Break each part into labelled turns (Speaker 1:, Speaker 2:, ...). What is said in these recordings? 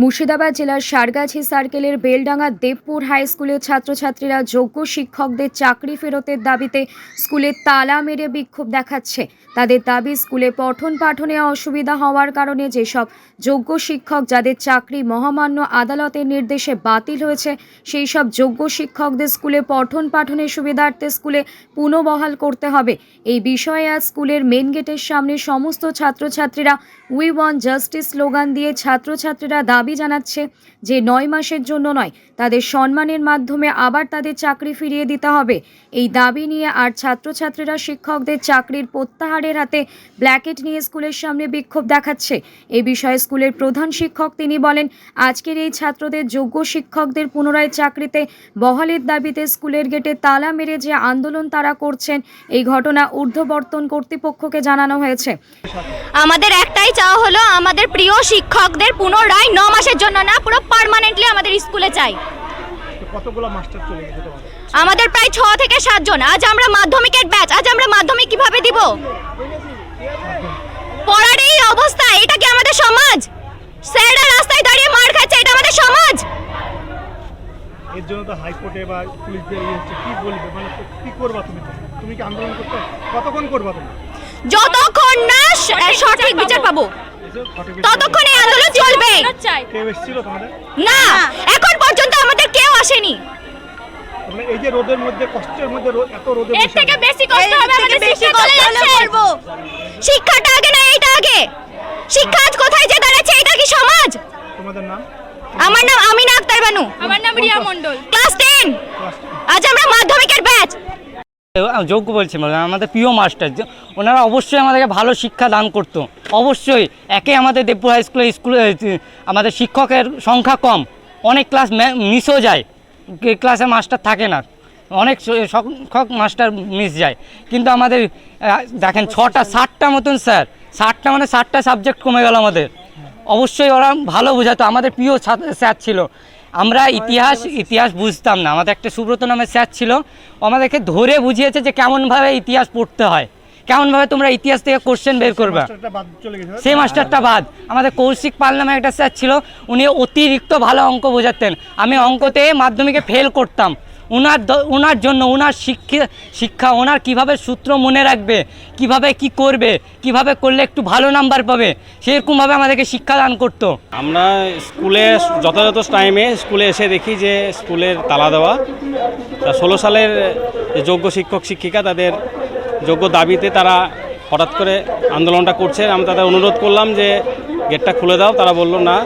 Speaker 1: মুর্শিদাবাদ জেলার সারগাছি সার্কেলের বেলডাঙ্গা দেবপুর হাই স্কুলের ছাত্রছাত্রীরা যোগ্য শিক্ষকদের চাকরি ফেরতের দাবিতে স্কুলে তালা মেরে বিক্ষোভ দেখাচ্ছে। তাদের দাবি, স্কুলে পঠন পাঠনে অসুবিধা হওয়ার কারণে যেসব যোগ্য শিক্ষক যাদের চাকরি মহামান্য আদালতের নির্দেশে বাতিল হয়েছে, সেই সব যোগ্য শিক্ষকদের স্কুলে পঠন পাঠনের সুবিধার্থে স্কুলে পুনঃবহাল করতে হবে। এই বিষয়ে আজ স্কুলের মেন গেটের সামনে সমস্ত ছাত্রছাত্রীরা উই ওয়ান জাস্টিস স্লোগান দিয়ে ছাত্রছাত্রীরা দাবি জানাচ্ছে যে নয় মাসের জন্য নয়, তাদের সম্মানের মাধ্যমে আবার তাদের চাকরি ফিরিয়ে দিতে হবে। এই দাবি নিয়ে আর ছাত্রছাত্রীরা শিক্ষকদের চাকরির প্রত্যাহারের হাতে ব্ল্যাকেট নিয়ে স্কুলের সামনে বিক্ষোভ দেখাচ্ছে। এ বিষয়ে স্কুলের প্রধান শিক্ষক তিনি বলেন, আজকের এই ছাত্রদের যোগ্য শিক্ষকদের পুনরায় চাকরিতে বহালের দাবিতে স্কুলের গেটে তালা মেরে যে আন্দোলন তারা করছেন, এই ঘটনা ঊর্ধ্ববর্তন কর্তৃপক্ষকে জানানো হয়েছে।
Speaker 2: আমাদের একটাই চাওয়া হলো আমাদের প্রিয় শিক্ষকদের পুনরায় মাসের জন্য না পুরো পার্মানেন্টলি আমাদের স্কুলে চাই
Speaker 3: কতগুলো মাস্টার চলে গেছে
Speaker 2: আমাদের প্রায় ছ থেকে সাতজন আজ আমরা মাধ্যমিকের ব্যাচ আজ আমরা মাধ্যমিক কীভাবে দিব? পড়ার এই অবস্থা এটা কি আমাদের সমাজ? স্যাররা রাস্তায় দাঁড়িয়ে মার খাচ্ছে এটা আমাদের সমাজ?
Speaker 3: এর জন্য তো হাইকোর্টে বা পুলিশদের ইয়ে হচ্ছে। কি বলবে? মানে কি করবা তুমি? তুমি কি আন্দোলন করতে? কতক্ষণ করবা তুমি?
Speaker 2: যতক্ষণ না সঠিক বিচার পাবো। ততক্ষণ আন্দোলন চলবে।
Speaker 3: কেউ এসেছিল তোমাদের?
Speaker 2: না এখন পর্যন্ত আমাদের কেউ আসেনি।
Speaker 3: এই যে রোদের মধ্যে কষ্টের মধ্যে এত রোদে
Speaker 2: এর থেকে বেশি কষ্ট হবে আমাদের শিক্ষা চলে যাচ্ছে শিক্ষাটা আগে না এইটা আগে। শিক্ষা আজ কোথায় যে দাঁড়াচ্ছে এটা কি সমাজ?
Speaker 3: তোমাদের নাম?
Speaker 2: আমার নাম আমিনা আক্তার বানু।
Speaker 4: আমার নাম Riya Mondal.
Speaker 2: Class ten.
Speaker 3: Class
Speaker 2: আজ আমরা মাধ্যমিকের ব্যাচ।
Speaker 5: যোগ্য বলছি মানে আমাদের প্রিয় মাস্টার ওনারা অবশ্যই আমাদেরকে ভালো শিক্ষা দান করতো। অবশ্যই, একে আমাদের দেবপুর হাই স্কুলে স্কুলে আমাদের শিক্ষকের সংখ্যা কম। অনেক ক্লাস মিসও যায়। ক্লাসে মাস্টার থাকে না। অনেক সংখ্যক মাস্টার মিস যায়। কিন্তু আমাদের দেখেন, ছটা ষাটটা মতন স্যার। ষাটটা মানে ষাটটা সাবজেক্ট কমে গেল আমাদের। অবশ্যই ওরা ভালো বোঝাতো। আমাদের প্রিয় স্যার ছিল। আমরা ইতিহাস ইতিহাস বুঝতাম না। আমাদের একটা সুব্রত নামের স্যার ছিল আমাদেরকে ধরে বুঝিয়েছে যে কেমনভাবে ইতিহাস পড়তে হয়। কেমনভাবে তোমরা ইতিহাস থেকে কোশ্চেন বের করবে। সেই মাস্টারটা বাদ আমাদের কৌশিক পাল নামে একটা স্যার ছিল উনি অতিরিক্ত ভালো অঙ্ক বোঝাতেন। আমি অঙ্কতে মাধ্যমিকে ফেল করতাম। ওনার ওনার জন্য ওনার শিক্ষা শিক্ষা ওনার কীভাবে সূত্র মনে রাখবে, কীভাবে কি করবে, কীভাবে করলে একটু ভালো নাম্বার পাবে, সেরকমভাবে আমাদেরকে শিক্ষাদান করতো।
Speaker 6: আমরা স্কুলে যথাযথ টাইমে স্কুলে এসে দেখি যে স্কুলের তালা দেওয়া, তা ষোলো সালের যোগ্য শিক্ষক, শিক্ষিকা তাদের যোগ্য দাবিতে তারা হঠাৎ করে আন্দোলনটা করছে। আমি তাদের অনুরোধ করলাম যে গেটটা খুলে দাও। তারা বলল, না,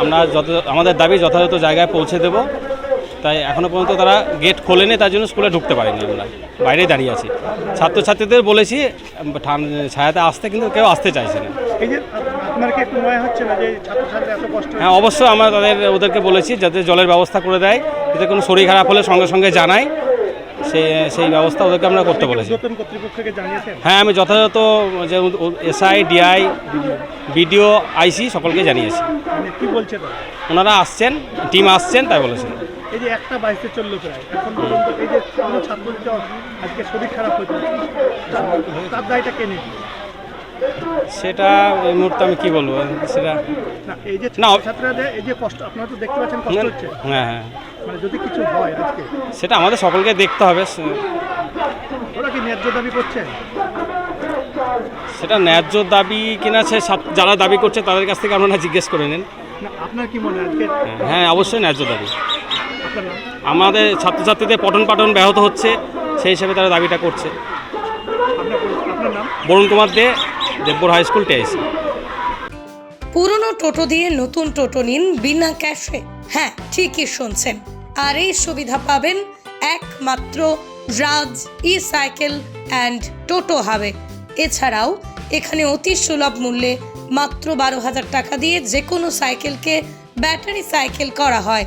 Speaker 6: আমরা যত আমাদের দাবি যথাযথ জায়গায় পৌঁছে দেব। তাই এখনও পর্যন্ত তারা গেট খোলেনি তার জন্য স্কুলে ঢুকতে পারেনি আমরা। বাইরে দাঁড়িয়ে আছি। ছাত্রছাত্রীদের বলেছি ছায়াতে আসতে কিন্তু কেউ আসতে চাইছে না। হ্যাঁ অবশ্যই আমরা তাদের ওদেরকে বলেছি যাতে জলের ব্যবস্থা করে দেয় যাতে কোনো শরীর খারাপ হলে সঙ্গে সঙ্গে জানায়। সে সেই ব্যবস্থা ওদেরকে আমরা করতে বলেছি। হ্যাঁ আমি যথাযথ যে এসআই ডিআই বিডিও আইসি সকলকে জানিয়েছি।
Speaker 3: মানে
Speaker 6: ওনারা আসছেন টিম আসছেন তাই বলেছেন।
Speaker 3: এই যে একটা বাইশে চলল প্রায়। এখন পর্যন্ত এই যে কোনো ছাত্রদের আজকে শরীর খারাপ হয়েছে। তার- দায়টা কে নেবে?
Speaker 6: সেটা এই মুহূর্তে আমি কি বলব? সেটা
Speaker 3: না এই যে ছাত্রছাত্রীদের এই যে কষ্ট আপনারা তো দেখতে পাচ্ছেন কষ্ট হচ্ছে।
Speaker 6: হ্যাঁ হ্যাঁ।
Speaker 3: মানে যদি কিছু হয় আজকে।
Speaker 6: সেটা আমাদের সকলকে দেখতে হবে।
Speaker 3: ওরা কি ন্যায্য দাবি করছে?
Speaker 6: সেটা ন্যায্য দাবি কিনা সে যারা দাবি করছে তাদের কাছ থেকে আপনারা জিজ্ঞেস করে নিন।
Speaker 3: আপনার কি মনে হয় আজকে?
Speaker 6: হ্যাঁ অবশ্যই ন্যায্য দাবি? আমাদের ছাত্রছাত্রীদের পঠন পাঠন ব্যাহত হচ্ছে সেই হিসাবে তারা দাবিটা করছে। Barun Kumar Dey Debpur high school TIC.
Speaker 7: পুরনো টোটো দিয়ে নতুন টোটো নিন বিনা ক্যাশে। হ্যাঁ ঠিকই শুনছেন। আর এই সুবিধা পাবেন একমাত্র রাজ ই সাইকেল অ্যান্ড টোটো হাবে। এছাড়াও এখানে অতি সুলভ মূল্যে মাত্র বারো হাজার টাকা দিয়ে যে কোনো সাইকেলকে ব্যাটারি সাইকেল করা হয়।